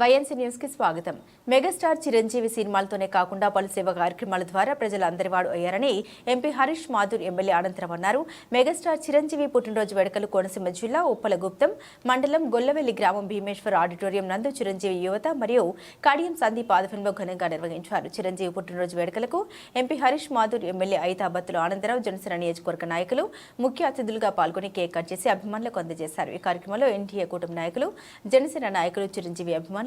YNC న్యూస్కి స్వాగతం. Megastar Chiranjeevi సినిమాలతోనే కాకుండా పలు సేవ కార్యక్రమాల ద్వారా ప్రజల అందరివాడు అయ్యారని ఎంపీ హరీష్ మాధుర్ ఎమ్మెల్యే అనంతరం అన్నారు. మెగాస్టార్ చిరంజీవి పుట్టినరోజు వేడుకలు కోనసీమ జిల్లా ఉప్పలగుప్తం మండలం గొల్లవెల్లి గ్రామం భీమేశ్వర్ ఆడిటోరియం నందు చిరంజీవి యువత మరియు కడియం సందీప్ ఆధ్వర్యంలో ఘనంగా నిర్వహించారు. చిరంజీవి పుట్టినరోజు వేడుకలకు ఎంపీ హరీష్ మాధుర్ ఎమ్మెల్యే ఐతాబత్తులు ఆనందరావు జనసేన నియోజకవర్గ నాయకులు ముఖ్య అతిథులుగా పాల్గొని కేక్ కట్ చేసి అభిమానులకు అందజేశారు. ఈ కార్యక్రమంలో ఎన్టీఏ కుటుంబ నాయకులు జనసేన నాయకులు చిరంజీవి అభిమానులు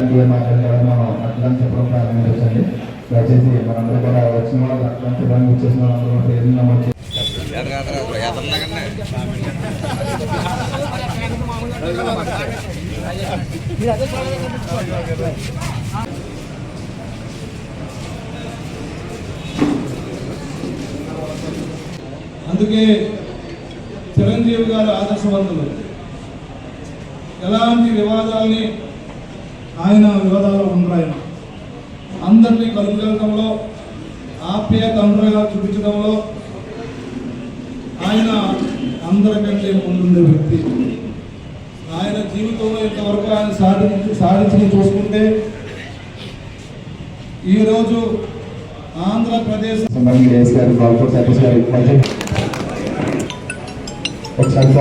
ఏ మాట్లాడడం రక్తదానం చెప్పడం ప్రారంభించండి దయచేసి మనందరూ కూడా వచ్చిన వాళ్ళు రక్తదానం చెప్పడానికి వచ్చేసిన వాళ్ళందరూ పేరు నమోదు అందుకే చిరంజీవి గారు ఆదర్శవంతులు. ఎలాంటి వివాదాల్ని ఆయన వివాదాలు ఉండరు అందరినీ కలుపుకెళ్ళడంలో ఆప్యాయత తండ్రిగా చూపించడంలో ఆయన అందరికంటే ముందుండే వ్యక్తి. ఆయన జీవితంలో ఇంతవరకు ఆయన సాధించి సాధించి చూసుకుంటే ఈరోజు ఆంధ్రప్రదేశ్ ఒకసారి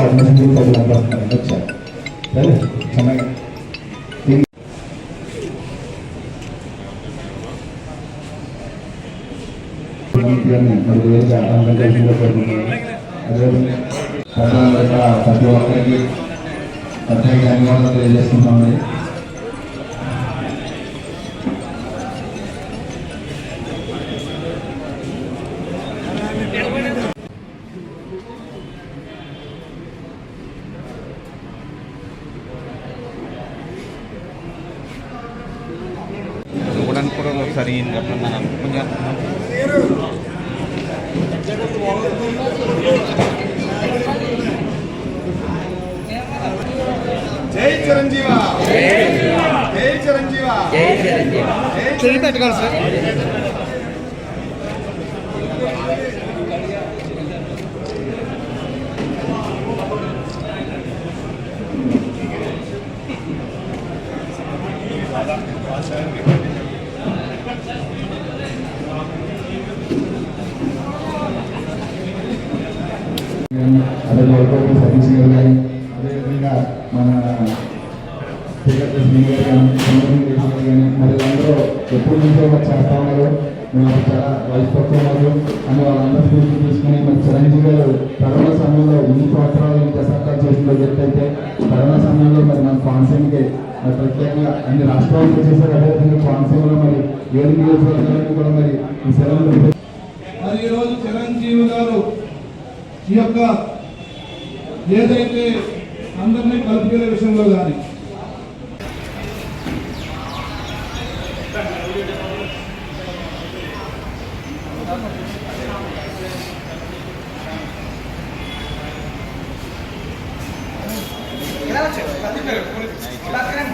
సభ్యుల్ని నాలుగు కూడా ఆనందం చెప్పండి కోరుకుంటున్నాను అదేవిధంగా మనం కొంచెం జై చిరంజీవ. జై చిరంజీవ. జై పెట్టుకోండి సార్ అదే గౌరవ సతీష్ గారు కానీ అదేవిధంగా మన శ్రీకృష్ణ సింగ్ గారు కానీ చంద్రబాబు గారు కానీ మరి అందరూ ఎప్పుడు మీతో మరి చేస్తా ఉన్నారు మేము చాలా వైఫ్ తక్కువ ఉన్నారు అని వాళ్ళందరి గురించి తీసుకుని మరి చిరంజీవి గారు కరోనా సమయంలో ఇన్ని సంవత్సరాలు ఇంత సర్కార్ చేసిందో చెప్తే కరోనా సమయంలో మరి మన కోనసీమకి మరి ప్రత్యేకంగా అన్ని రాష్ట్రాలకు చేశారు అదేవిధంగా కోనసీమలో మరి ఏడు నియోజకవర్గాలకు కూడా మరి ఈ సెలవులు మరి ఈరోజు చిరంజీవి గారు ఈ యొక్క ఏదైతే అందరినీ కలుపుకునే విషయంలో కానీ ఇక్కడ ఏం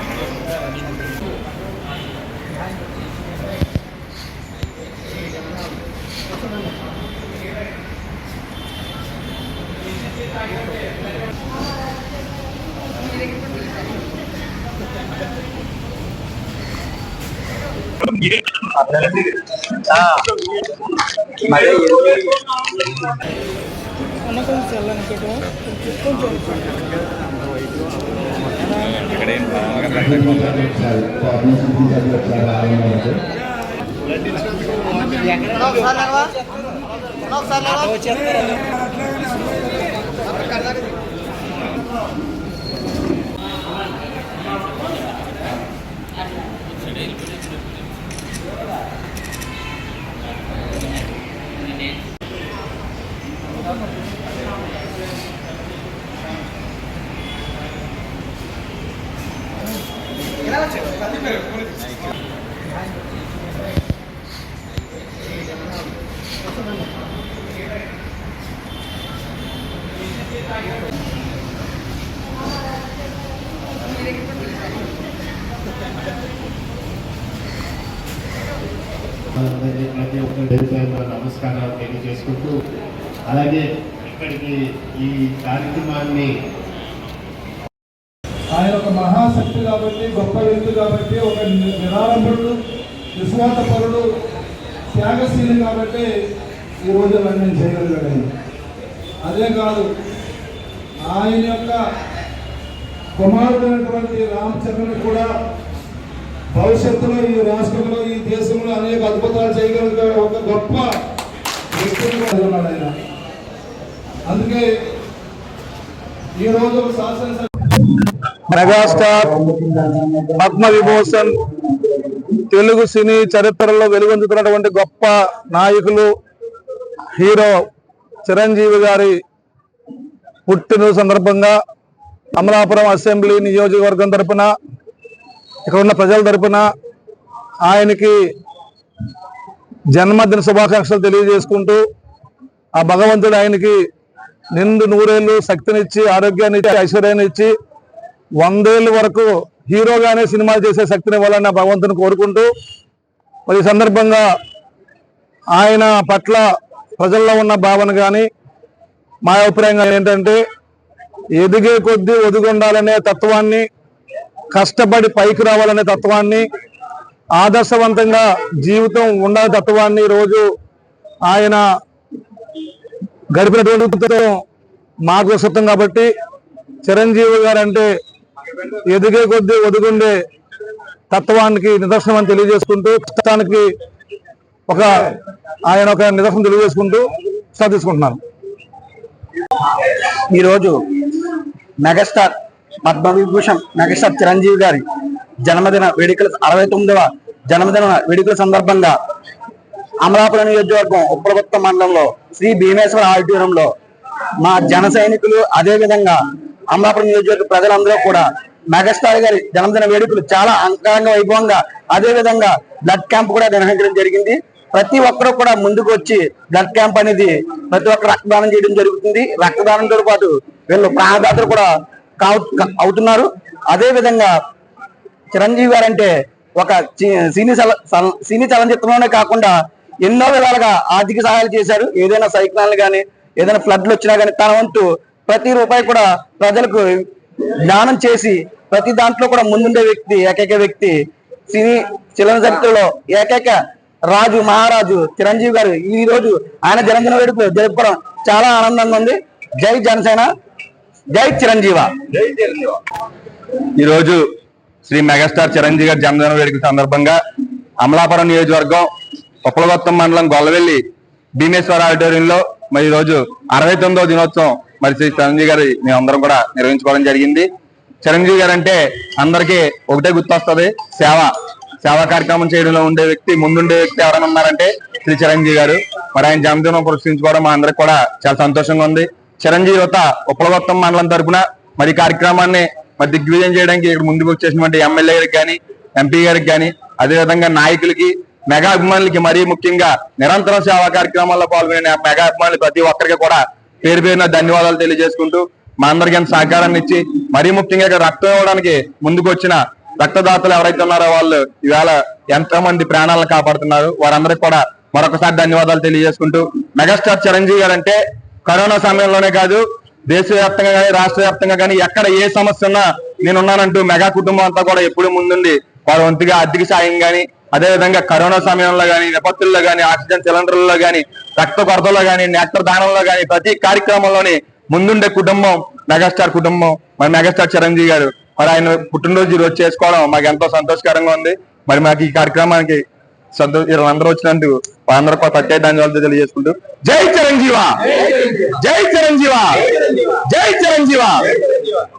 బాగా ఒకసారి కోఆర్డినేషన్ టీచర్లు ఒకసారి ప్రతి ఒక్కరు పేరు నమస్కారాలు తెలియజేసుకుంటూ అలాగే ఇక్కడికి ఈ కార్యక్రమాన్ని ఆయన ఒక మహాశక్తి కాబట్టి గొప్ప వ్యక్తి కాబట్టి ఒక నిరారంభుడు నిరాడంబరుడు నిస్వార్థపరుడు త్యాగశీలి కాబట్టి ఈరోజు అన్నీ చేయగలిగాడు అదే కాదు ఆయన యొక్క కుమారుడైనటువంటి రామచంద్రుని కూడా భవిష్యత్తులో ఈ రాష్ట్రంలో ఈ దేశంలో అనేక అద్భుతాలు చేయగలిగే ఒక గొప్ప ఉన్నాడు ఆయన. అందుకే ఈ రోజు శాసనసభ మెగాస్టార్ పద్మ విభూషణ్ తెలుగు సినీ చరిత్రలో వెలుగొందుతున్నటువంటి గొప్ప నాయకులు హీరో చిరంజీవి గారి పుట్టిన సందర్భంగా అమలాపురం అసెంబ్లీ నియోజకవర్గం తరపున ఇక్కడ ఉన్న ప్రజల తరపున ఆయనకి జన్మదిన శుభాకాంక్షలు తెలియజేసుకుంటూ ఆ భగవంతుడు ఆయనకి నిండు నూరేళ్ళు శక్తినిచ్చి ఆరోగ్యాన్ని ఇచ్చి ఐశ్వర్యాన్ని ఇచ్చి వందేళ్ళ వరకు హీరోగానే సినిమాలు చేసే శక్తిని ఇవ్వాలని నా భగవంతుని కోరుకుంటూ మరి ఈ సందర్భంగా ఆయన పట్ల ప్రజల్లో ఉన్న భావన కానీ మా అభిప్రాయం ఏంటంటే ఎదిగే కొద్దీ ఒదిగొండాలనే తత్వాన్ని కష్టపడి పైకి రావాలనే తత్వాన్ని ఆదర్శవంతంగా జీవితం ఉండాలి తత్వాన్ని రోజు ఆయన గడిపినటువంటి మాకు సుతం కాబట్టి చిరంజీవి గారు అంటే ఎదిగే కొద్దీ ఒదుగుండే తత్వానికి నిదర్శనం అని తెలియజేసుకుంటూ కష్టానికి ఒక ఆయన ఒక నిదర్శనం తెలియజేసుకుంటూ సెలవు తీసుకుంటున్నాను. ఈరోజు మెగాస్టార్ పద్మవిభూషణ్ మెగాస్టార్ చిరంజీవి గారి జన్మదిన వేడుకల అరవై తొమ్మిదవ జన్మదిన వేడుకల సందర్భంగా అమలాపురం నియోజకవర్గం ఉప్పలగుత్త మండలంలో శ్రీ భీమేశ్వర ఆడిటోరియంలో మా జన సైనికులు అదే విధంగా అమలాపురం నియోజకవర్గ ప్రజలందరూ కూడా మెగాస్టార్ గారి జన్మదిన వేడుకలు చాలా అంగరంగ వైభవంగా అదే విధంగా బ్లడ్ క్యాంప్ కూడా నిర్వహించడం జరిగింది. ప్రతి ఒక్కరూ కూడా ముందుకు వచ్చి బ్లడ్ క్యాంప్ అనేది ప్రతి ఒక్కరు రక్తదానం చేయడం జరుగుతుంది. రక్తదానంతో పాటు వీళ్ళు ప్రాణదాతలు కూడా అవుతున్నారు. అదే విధంగా చిరంజీవి గారు అంటే ఒక సినీ సినీ చలనచిత్రంలోనే కాకుండా ఎన్నో విధాలుగా ఆర్థిక సహాయాలు చేశారు. ఏదైనా సైక్లాన్లు కానీ ఏదైనా ఫ్లడ్లు వచ్చినా కానీ తన వంతు ప్రతి రూపాయి కూడా ప్రజలకు జ్ఞానం చేసి ప్రతి దాంట్లో కూడా ముందుండే వ్యక్తి ఏకైక వ్యక్తి సినీ చలనచిత్రంలో ఏకైక రాజు మహారాజు చిరంజీవి గారు ఈ రోజు ఆయన జన్మదిన వేడుకలు జరుపుకోవడం చాలా ఆనందంగా ఉంది. జై జనసేన జై చిరంజీవ. ఈరోజు శ్రీ మెగాస్టార్ చిరంజీవి గారి జన్మదిన వేడుక సందర్భంగా అమలాపురం నియోజకవర్గం ఉప్పలగొత్తం మండలం గొల్లవెల్లి భీమేశ్వర ఆడిటోరియంలో మరి ఈ రోజు అరవై తొమ్మిదవ దినోత్సవం మరి శ్రీ చిరంజీవి గారి మేమందరం కూడా నిర్వహించుకోవడం జరిగింది. చిరంజీవి గారు అంటే అందరికీ ఒకటే గుర్తొస్తుంది సేవ. సేవా కార్యక్రమం చేయడంలో ఉండే వ్యక్తి ముందుండే వ్యక్తి ఎవరైనా ఉన్నారంటే శ్రీ చిరంజీవి గారు. మరి ఆయన జన్మదినం పురస్కరించుకోవడం మా అందరికి కూడా చాలా సంతోషంగా ఉంది. చిరంజీవి యువత ఉప్పలగొత్తం మండలం తరఫున మరి కార్యక్రమాన్ని మరి దిగ్విజయం చేయడానికి ఇక్కడ ముందుకు వచ్చేసినటువంటి ఎమ్మెల్యే గారికి కానీ ఎంపీ గారికి కానీ అదేవిధంగా నాయకులకి మెగా అభిమానులకి మరీ ముఖ్యంగా నిరంతరం సేవా కార్యక్రమాల్లో పాల్గొనే మెగా అభిమానులు ప్రతి ఒక్కరికి కూడా పేరు పేరున ధన్యవాదాలు తెలియజేసుకుంటూ మా అందరికీ ఎంత సహకారాన్ని ఇచ్చి మరీ ముఖ్యంగా ఇక్కడ రక్తం ఇవ్వడానికి ముందుకు వచ్చిన రక్తదాతలు ఎవరైతే ఉన్నారో వాళ్ళు ఈవేళ ఎంతో మంది ప్రాణాలను కాపాడుతున్నారు. వారందరికీ కూడా మరొకసారి ధన్యవాదాలు తెలియజేసుకుంటూ మెగాస్టార్ చిరంజీవి గారు అంటే కరోనా సమయంలోనే కాదు దేశవ్యాప్తంగా కానీ రాష్ట్ర వ్యాప్తంగా కానీ ఎక్కడ ఏ సమస్య ఉన్నా నేనున్నానంటూ మెగా కుటుంబం అంతా కూడా ఎప్పుడు ముందుండి వారి వంతుగా ఆర్థిక సాయం కానీ అదే విధంగా కరోనా సమయంలో గాని విపత్తుల్లో గాని ఆక్సిజన్ సిలిండర్లలో కానీ రక్త కొరతలో గాని నేత్ర దానంలో కానీ ప్రతి కార్యక్రమంలోని ముందుండే కుటుంబం మెగాస్టార్ కుటుంబం. మరి మెగాస్టార్ చిరంజీవి గారు మరి ఆయన పుట్టినరోజు ఈరోజు రోజు చేసుకోవడం మాకు ఎంతో సంతోషకరంగా ఉంది. మరి మాకు ఈ కార్యక్రమానికి సంతో అందరూ వచ్చినందుకు అందరూ ప్రత్యేక ధన్యవాదాలు తెలియజేసుకుంటూ జై చిరంజీవ! జై చిరంజీవ! జై చిరంజీవ!